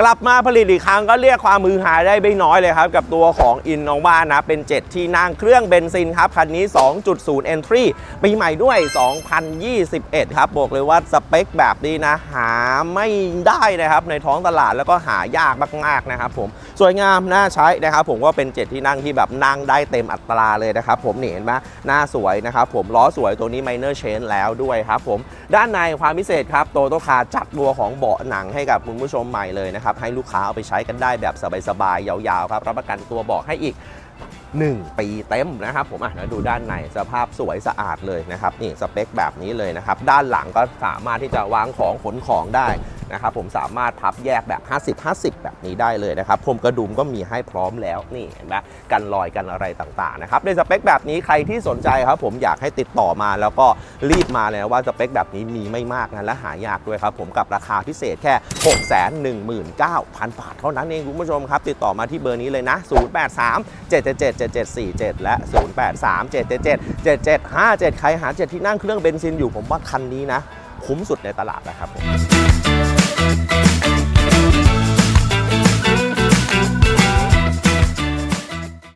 กลับมาผลิตอีกครั้งก็เรียกความมือหาได้ไม่น้อยเลยครับ กับตัวของอินนวานะ เป็น 7 ที่นั่งเครื่องเบนซินครับ คันนี้ 2.0 Entry ปีใหม่ด้วย 2021 ครับ บอกเลยว่าสเปคแบบนี้นะ หาไม่ได้นะครับ ในท้องตลาดแล้วก็หายากมาก ๆ นะครับผมสวยงามน่าใช้นะครับผมว่าเป็น 7 ที่นั่งที่แบบนั่งได้เต็มอัตราเลยนะครับผมนี่เห็นไหมหน้าสวยนะครับผมล้อสวยตัวนี้ minor change แล้วด้วยครับผมด้านในความพิเศษครับโตโตคาจัดตัวของเบาะหนังให้กับคุณผู้ชมใหม่เลยนะครับให้ลูกค้าเอาไปใช้กันได้แบบสบายๆยาวๆครับรับประกันตัวเบาะให้อีก1 ปีเต็มนะครับผมอะเดี๋ยวดูด้านในสภาพสวยสะอาดเลยนะครับนี่สเปคแบบนี้เลยนะครับ ด้านหลังก็สามารถที่จะวางของขนของได้ นะครับผมสามารถพับแยกแบบ 50-50 แบบนี้ได้เลยนะครับพรมกระดุมก็มีให้พร้อมแล้วนี่เห็นไหมกันรอยกันอะไรต่างๆนะครับในสเปคแบบนี้ใครที่สนใจครับผมอยากให้ติดต่อมาแล้วก็รีบมาเลยนะว่าสเปคแบบนี้มีไม่มากนะและหายากด้วยครับผมกับราคาพิเศษแค่ 619,000 บาทเท่านั้นเองคุณผู้ชมครับ ติดต่อมาที่เบอร์นี้เลยนะ 083 777 7747 และ 083 777 7757 ใครหา 7 ที่นั่งเครื่องเบนซินอยู่ผมว่าคันนี้นะ คุ้มสุดในตลาดแล้วครับผม Thank